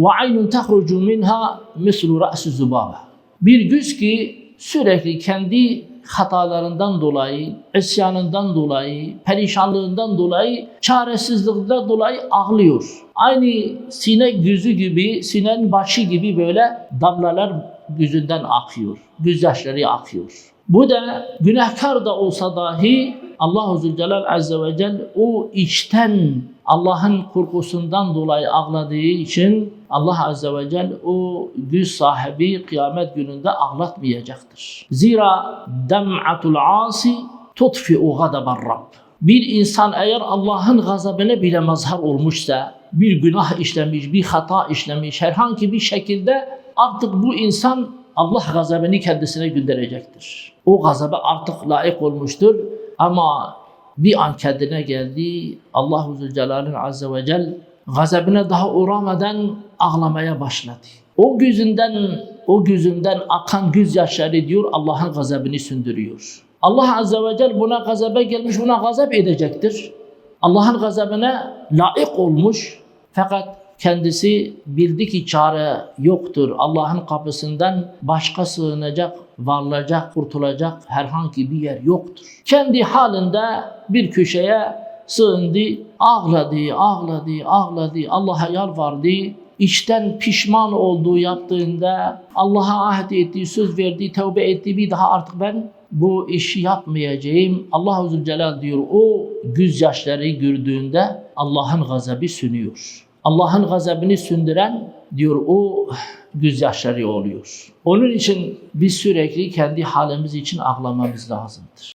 وَعَيْنٌ تَخْرُجُ مِنْهَا مِثْلُ رَأْسِ زُبَابَ Bir göz ki sürekli kendi hatalarından dolayı, isyanından dolayı, perişanlığından dolayı, çaresizlikten dolayı ağlıyor. Aynı sinek gözü gibi, sinenin başı gibi böyle damlalar gözünden akıyor. Gözyaşları akıyor. Bu da günahkar da olsa dahi Allahu Zülcelal Azze ve Celle o içten Allah'ın korkusundan dolayı ağladığı için Allah Azze ve Celle o güç sahibi kıyamet gününde ağlatmayacaktır. Zira dem'atul asi tutfi'u gadabar Rabb. Bir insan eğer Allah'ın gazabına bile mazhar olmuşsa, bir günah işlemiş, bir hata işlemiş, herhangi bir şekilde artık bu insan Allah gazabını kendisine gönderecektir. O gazaba artık layık olmuştur ama bir an kendine geldi. Allahu Zülcelal'in Azze ve Celle gazabına daha uğramadan ağlamaya başladı. O gözünden o gözünden akan gözyaşları diyor Allah'ın gazabını sündürüyor. Allah Azze ve Celle buna gazaba gelmiş, buna gazap edecektir. Allah'ın gazabına layık olmuş fakat kendisi bildi ki çare yoktur. Allah'ın kapısından başka sığınacak, varılacak, kurtulacak herhangi bir yer yoktur. Kendi halinde bir köşeye sığındı, ağladı, ağladı, ağladı, Allah'a yalvardı. İçten pişman olduğu yaptığında Allah'a ahd ettiği, söz verdiği, tövbe ettiği bir daha artık ben bu işi yapmayacağım. Allah Zülcelal diyor o gözyaşları gördüğünde Allah'ın gazabı sönüyor. Allah'ın gazabını sündüren diyor o gözyaşları oluyor. Onun için biz sürekli kendi halimiz için ağlamamız lazımdır.